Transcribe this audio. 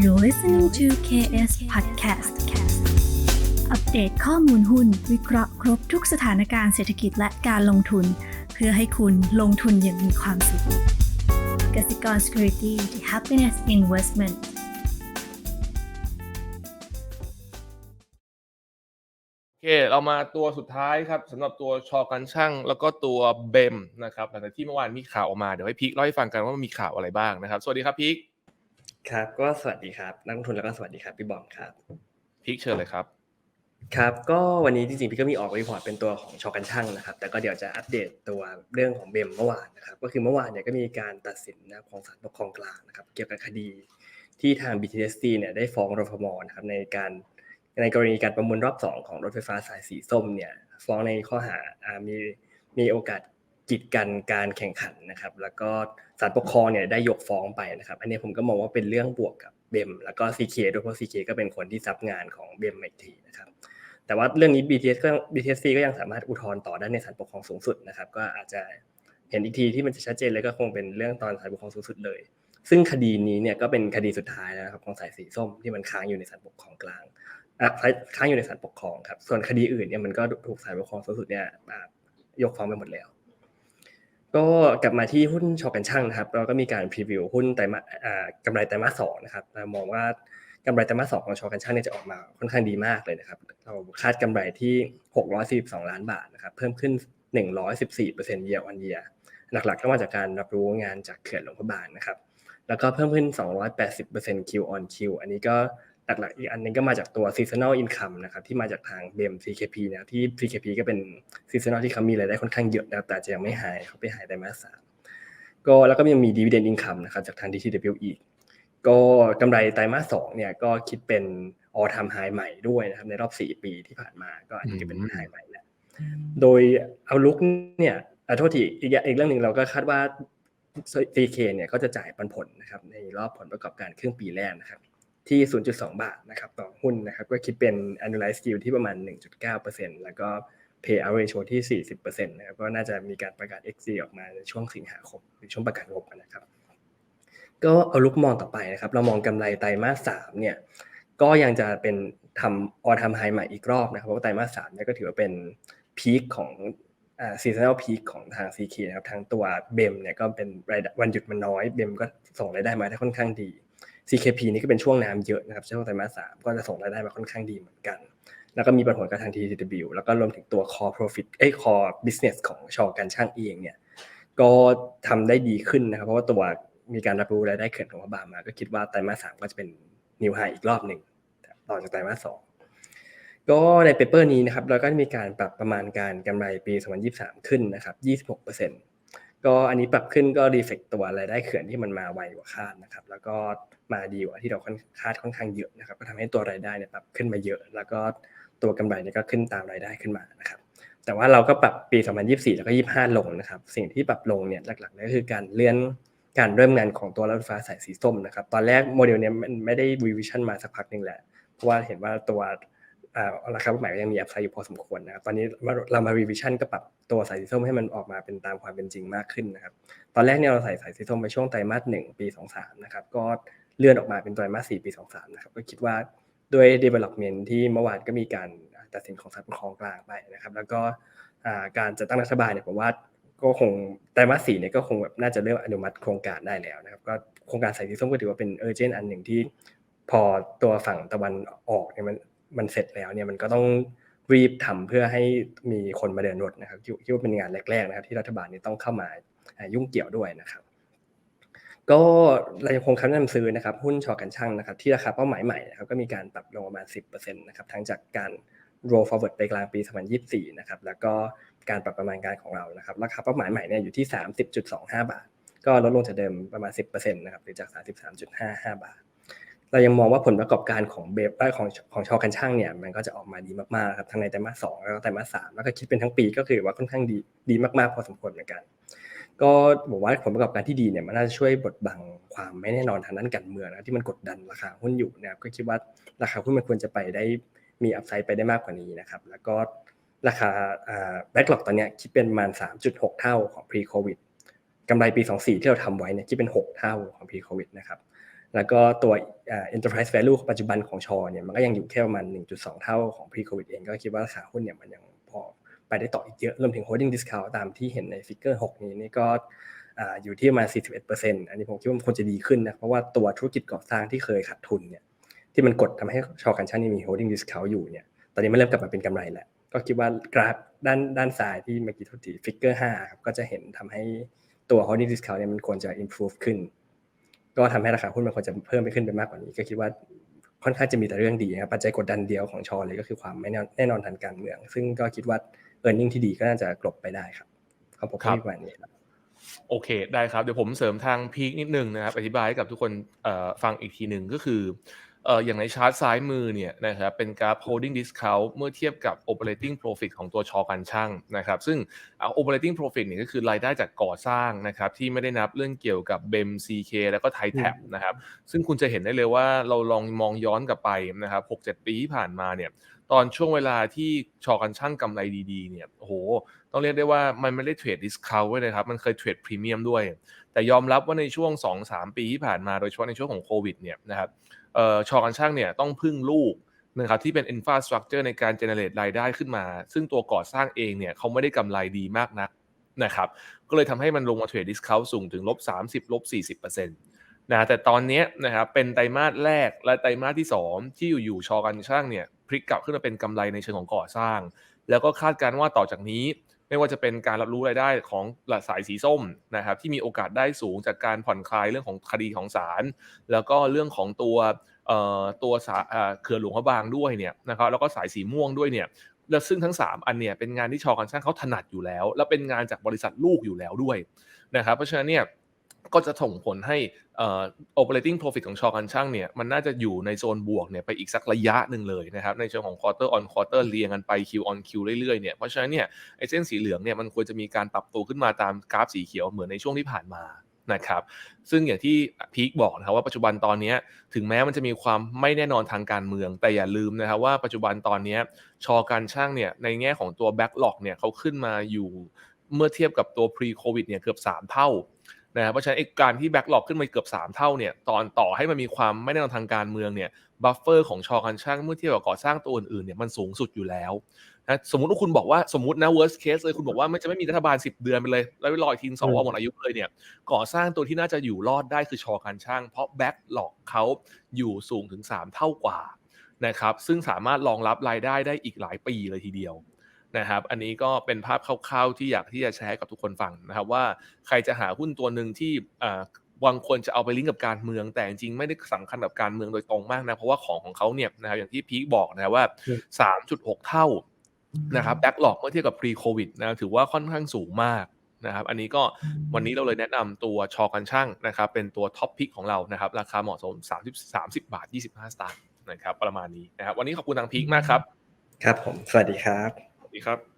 You're listening to KS Podcast อัปเดตข้อมูลหุ้น วิเคราะห์ครบทุกสถานการณ์เศรษฐกิจและการลงทุน เพื่อให้คุณลงทุนอย่างมีความสุขกสิกร Security the Happiness Investment โอเค เรามาตัวสุดท้ายครับสำหรับตัวชอกันช่างแล้วก็ตัวเบมนะครับหลังจากที่เมื่อวานมีข่าวออกมาเดี๋ยวให้พีคเล่าให้ฟังกันว่ามันมีข่าวอะไรบ้างนะครับ สวัสดีครับพีค ครับ ก็สวัสดีครับนักลงทุนแล้วก็สวัสดีครับพี่บอมครับพีคเชิญเลยครับ ครับก็วันนี้จริงๆพี่ก็มีออกรีพอร์ตเป็นตัวของชอกันช่างนะครับ แต่ก็เดี๋ยวจะอัปเดตตัวเรื่องของเบมเมื่อวานนะครับ ก็คือเมื่อวานเนี่ยก็มีการตัดสินนะของศาลปกครองกลางนะครับ เกี่ยวกับคดีที่ทาง BTSC เนี่ยได้ฟ้องรฟมนะครับในการในกรณีการประมูลรอบ 2 ของรถไฟฟ้าสายสีส้มเนี่ยฟ้องในข้อหาอ่ามีมีโอกาส กีดกันการแข่งขันนะครับ แล้วก็ศาลปกครองเนี่ยได้ยกฟ้องไปนะครับ อันนี้ผมก็มองว่าเป็นเรื่องบวกกับเบมแล้วก็ CK ด้วยเพราะ CK ก็เป็นคนที่ซับงานของเบมอีกทีนะครับ แต่ว่าเรื่องนี้ BTS ก็ BTSC ก็ยังสามารถอุทธรณ์ต่อได้ในศาลปกครองสูงสุดนะครับ ก็อาจจะเห็นอีกทีที่มันจะชัดเจนเลยก็คงเป็นเรื่องตอนศาลปกครองสูงสุดเลย ซึ่งคดีนี้เนี่ยก็เป็นคดีสุดท้ายแล้วครับของสายสีส้มที่มันค้างอยู่ในศาลปกครองกลางค้างอยู่ในศาลปกครองครับ ส่วนคดีอื่นเนี่ยมันก็ถูกศาลปกครองสูงสุดเนี่ยยกฟ้องไปหมดแล้ว ก็กลับมาที่หุ้นชอกันช่างนะครับ เราก็มีการพรีวิวหุ้นไตรมาสกำไรไตรมาสสองนะครับเรามองว่ากำไรไตรมาสสองของชอกันช่างเนี่ยจะออกมาค่อนข้างดีมากเลยนะครับ เราคาดกำไรที่ 642 ล้านบาทนะครับเพิ่มขึ้น 114% year on year หลักๆก็มาจากการรับรู้งานจากเขื่อนหลวงพระบางนะครับ แล้วก็เพิ่มขึ้น 280% Q on Q อันนี้ก็ หลักๆอีกอันนึงก็มาจากตัว seasonal income นะครับที่มาจากทาง BM CKP นะครับที่ CKP ก็เป็น seasonal ที่เขามีรายได้ค่อนข้างเยอะนะครับแต่จะยังไม่หายเขาไปหายไตรมาสสามก็แล้วก็ยังมี dividend income นะครับจากทาง DTW อีก ก็กำไรไตรมาสสองเนี่ยก็คิดเป็น all time high ใหม่ด้วยนะครับในรอบ 4 ปีที่ผ่านมาก็อันนี้ก็เป็น high ใหม่แหละโดยเอาลุกเนี่ยโทษทีอีกอีกเรื่องหนึ่งเราก็คาดว่า CK เนี่ยก็จะจ่ายปันผลนะครับในรอบผลประกอบการครึ่งปีแรกนะครับ ที่ 0.2 บาทนะครับต่อหุ้นนะครับก็คิดเป็น annualized yield ที่ประมาณ 1.9%แล้วก็ payout ratio ที่ 40%นะครับก็น่าจะมีการประกาศ XG ออกมาในช่วงสิงหาคมหรือช่วงประกาศงบนะครับก็เอาลุกมองต่อไปนะครับ เรามองกำไรไตรมาส3เนี่ยก็ยังจะเป็นทำออทำไฮใหม่อีกรอบนะครับเพราะว่าไตรมาส3เนี่ยก็ถือว่าเป็นพีคของซีซัน a ลพีคของทาง CK นะครับทางตัวเบมเนี่ยก็เป็นวันหยุดมันน้อยเบมก็ส่งรายได้มาได้ค่อนข้างดี CKP นี่ก็เป็นช่วงน้ำเยอะนะครับช่วงไตรมาสสามก็จะส่งรายได้มาค่อนข้างดีเหมือนกัน แล้วก็มีปัญหากับทาง TTW แล้วก็รวมถึงตัว core profit เอ้ย core business ของชอการช่างเองเนี่ยก็ทำได้ดีขึ้นนะครับ เพราะว่าตัวมีการรับรู้รายได้เขื่อนของพระบามา ก็คิดว่าไตรมาสสามก็จะเป็นนิวไฮอีกรอบหนึ่งต่อจากไตรมาสสองก็ในเปเปอร์นี้นะครับเราก็มีการปรับประมาณการกำไรปี 2023 ขึ้นนะครับ 26% ก็อันนี้ปรับขึ้นก็รีเฟกตัวรายได้เขื่อนที่มันมาไวกว่าคาดนะครับ แล้วก็มาดีกว่าที่เราคาดค่อนข้างเยอะนะครับ ก็ทำให้ตัวรายได้เนี่ยปรับขึ้นมาเยอะ แล้วก็ตัวกำไรเนี่ยก็ขึ้นตามรายได้ขึ้นมานะครับ แต่ว่าเราก็ปรับปี 2024 แล้วก็ 25 ลงนะครับ สิ่งที่ปรับลงเนี่ยหลักๆก็คือการเลื่อนการเริ่มงานของตัวรถไฟฟ้าสายสีส้มนะครับ ตอนแรกโมเดลเนี้ยมันไม่ได้รีวิชั่นมาสักพักหนึ่งแหละ เพราะว่าเห็นว่าตัว ราคาเป้าหมายก็ยังมีอัพไซด์อยู่พอสมควรนะครับตอนนี้เรามารีวิชั่นก็ปรับตัวสายสีส้มให้มันออกมาเป็นตามความเป็นจริงมากขึ้นนะครับตอนแรกเนี่ยเราใส่สายสีส้มไปช่วงไตรมาสหนึ่งปี23นะครับก็เลื่อนออกมาเป็นไตรมาสสี่ปี23นะครับก็คิดว่าด้วย development ที่เมื่อวานก็มีการตัดสินของศาลปกครองกลางไปนะครับ แล้วก็การจัดตั้งรัฐบาลเนี่ยผมว่าก็คงไตรมาสสี่เนี่ยก็คงแบบน่าจะเริ่มอนุมัติโครงการได้แล้วนะครับก็โครงการสายสีส้มก็ถือว่าเป็นเออร์เจนอันหนึ่งที่พอตัวฝั่งตะวันออกเนี่ยมัน มันเสร็จแล้วเนี่ยมันก็ต้องรีบทำเพื่อให้มีคนมาเดินรถนะครับคิดว่าเป็นงานแรกๆนะครับ ที่รัฐบาลนี้ต้องเข้ามายุ่งเกี่ยวด้วยนะครับก็เรายังคงคำแนะนำซื้อนะครับหุ้นชอกันช่างนะครับที่ราคาเป้าหมายใหม่นะครับก็มีการปรับลงประมาณ 10%นะครับทั้งจากการ roll forward ไปกลางปี 2024 นะครับแล้วก็การปรับประมาณการของเรานะครับราคาเป้าหมายใหม่เนี่ยอยู่ที่ 30.25 บาท ก็ลดลงจากเดิมประมาณ 10%นะครับหรือจาก 33.55 บาท เรายังมองว่าผลประกอบการของเบฟของของชอกันช่างเนี่ย มันก็จะออกมาดีมากๆครับทั้งในไตรมาสสองแล้วก็ไตรมาสสามแล้วก็คิดเป็นทั้งปีก็คือว่าค่อนข้างดีดีมากๆพอสมควรเหมือนกัน ก็บอกว่าผลประกอบการที่ดีเนี่ยมันน่าจะช่วยบดบังความไม่แน่นอนทางด้านการเมืองนะที่มันกดดันราคาหุ้นอยู่นะครับก็คิดว่าราคาหุ้นมันควรจะไปได้มีอัพไซด์ไปได้มากกว่านี้นะครับ แล้วก็ราคาแบ็กหลอกตอนนี้คิดเป็นประมาณ 3.6 เท่าของ pre covid กำไรปี 24 ที่เราทำไว้เนี่ยคิดเป็น 6 เท่าของ pre covid นะครับ แล้วก็ตัว enterprise value ปัจจุบันของชอเนี่ยมันก็ยังอยู่แค่ประมาณ 1.2 เท่าของ pre covid เองก็คิดว่าราคาหุ้นเนี่ยมันยังพอไปได้ต่ออีกเยอะรวมถึง holding discount ตามที่เห็นในฟิกเกอร์ 6 นี้นี่ก็ออยู่ที่ประมาณ 41%อันนี้ผมคิดว่ามันควรจะดีขึ้นนะเพราะว่าตัวธุรกิจก่อสร้างที่เคยขาดทุนเนี่ยที่มันกดทำให้ชอกันช่างนี่มี holding discount อยู่เนี่ยตอนนี้มันเริ่มกลับมาเป็นกำไรแล้ว ก็คิดว่ากราฟด้านด้านซ้ายที่เมื่อกี้ทุกทีฟิกเกอร์5ครับก็จะเห็นทำให้ตัว holding discount เนี่ยมันควรจะ improve ขึ้น ก็ทำให้ราคาหุ้นมันควรจะเพิ่มไปขึ้นไปมากกว่านี้ ก็คิดว่าค่อนข้างจะมีแต่เรื่องดีนะครับปัจจัยกดดันเดียวของชอเลยก็คือความไม่แน่นอนทางการเมือง ซึ่งก็คิดว่าเออร์เน็งที่ดีก็น่าจะกลบไปได้ครับของผมครัก็บมีประมานี้ครับโอเค ได้ครับ เดี๋ยวผมเสริมทางพีคนิดนึงนะครับ อธิบายให้กับทุกคนฟังอีกทีหนึ่งก็คือ เอ่ออย่างในชาร์ตซ้ายมือเนี่ยนะครับเป็นกราฟ holding discount เมื่อเทียบกับ operating profit ของตัวชอการช่างนะครับ ซึ่งเอา operating profit เนี่ยก็คือรายได้จากก่อสร้างนะครับ ที่ไม่ได้นับเรื่องเกี่ยวกับ BEM CK แล้วก็ Thai Tab นะครับ ซึ่งคุณจะเห็นได้เลยว่าเราลองมองย้อนกลับไปนะครับ6-7 ปีที่ผ่านมาเนี่ยตอนช่วงเวลาที่ชอกันช่างกำไรดีๆเนี่ยโอ้โห ต้องเรียกได้ว่ามันไม่ได้เทรดดิสคาวไว้เลยครับ มันเคยเทรดพรีเมียมด้วย แต่ยอมรับว่าในช่วง 2-3 ปีที่ผ่านมาโดยเฉพาะในช่วงของโควิดเนี่ยนะครับเอ่อ ชอกันช่างเนี่ยต้องพึ่งลูกนะครับที่เป็นอินฟาสตรักเจอร์ในการเจเนเรตรายได้ขึ้นมา ซึ่งตัวก่อสร้างเองเนี่ยเขาไม่ได้กำไรดีมากนักนะครับก็เลยทำให้มันลงมาเทรดดิสคาวสูงถึงลบ30ลบ40%นะแต่ตอนนี้นะครับเป็นไตรมาสแรกและไตรมาสที่ 2 ที่อยู่ๆชอกันช่างเนี่ยพลิกกลับขึ้นมาเป็นกำไรในเชิงของก่อสร้าง แล้วก็คาดการณ์ว่าต่อจากนี้ ไม่ว่าจะเป็นการรับรู้รายได้ของสายสีส้มนะครับที่มีโอกาสได้สูงจากการผ่อนคลายเรื่องของคดีของศาลแล้วก็เรื่องของตัวเอ่อตัวสาเอ่อเขื่อนหลวงพระบางด้วยเนี่ยนะครับแล้วก็สายสีม่วงด้วยเนี่ยแล้วซึ่งทั้ง 3 อันเนี่ยเป็นงานที่ชอกันช่างเขาถนัดอยู่แล้ว แล้วเป็นงานจากบริษัทลูกอยู่แล้วด้วยนะครับเพราะฉะนั้นเนี่ย ก็จะส่งผลให้เอ่อ operating profit ของชอกันช่างเนี่ยมันน่าจะอยู่ในโซนบวกเนี่ยไปอีกสักระยะหนึ่งเลยนะครับในเชิงของ quarter on quarter เรียงกันไป Q on Q เรื่อยๆเนี่ยเพราะฉะนั้นเนี่ยไอ้เส้นสีเหลืองเนี่ยมันควรจะมีการปรับตัวขึ้นมาตามกราฟสีเขียวเหมือนในช่วงที่ผ่านมานะครับซึ่งอย่างที่พีคบอกนะครับว่าปัจจุบันตอนนี้ถึงแม้มันจะมีความไม่แน่นอนทางการเมือง แต่อย่าลืมนะครับว่าปัจจุบันตอนนี้ชอการช่างเนี่ยในแง่ของตัว backlog เนี่ยเขาขึ้นมาอยู่เมื่อเทียบกับตัว pre covid เนี่ยเกือบ 3 เท่า นะครับเพราะฉะนั้นไอ้การที่แบ็กหลอกขึ้นมาเกือบ 3 เท่าเนี่ยตอนต่อให้มันมีความไม่แน่นอนทางการเมืองเนี่ยบัฟเฟอร์ของชอกันช่างเมื่อเทียบกับก่อสร้างตัวอื่นๆเนี่ยมันสูงสุดอยู่แล้วนะสมมติว่าคุณบอกว่าสมมตินะ worst case เลยคุณบอกว่ามันจะไม่มีรัฐบาล 10 เดือนไปเลย แล้วรออีกทีสวหมดอายุเลยเนี่ยก่อสร้างตัวที่น่าจะอยู่รอดได้คือชอกันช่าง เพราะแบ็กหลอกเขาอยู่สูงถึง 3 เท่ากว่านะครับซึ่งสามารถรองรับรายได้ได้อีกหลายปีเลยทีเดียว นะครับ อันนี้ก็เป็นภาพคร่าวๆที่อยากที่จะแชร์ให้กับทุกคนฟังนะครับ ว่าใครจะหาหุ้นตัวหนึ่งที่อ่าบางคนจะเอาไปลิงก์กับการเมือง แต่จริงๆไม่ได้สำคัญกับการเมืองโดยตรงมากนะเพราะว่าของของเขาเนี่ยนะครับอย่างที่พีคบอกนะครับว่าอืม3.6 เท่านะครับแบ็กหลอกเมื่อเทียบกับ pre covid นะถือว่าค่อนข้างสูงมากนะครับ อันนี้ก็วันนี้เราเลยแนะนำตัวชอกันช่างนะครับ เป็นตัวท็อปพิกของเรานะครับ ราคาเหมาะสม 30 30 บาท 25 สตางค์นะครับ ประมาณนี้นะครับ วันนี้ขอบคุณทางพีคมากครับ ครับผม สวัสดีครับสวัส ดีครับ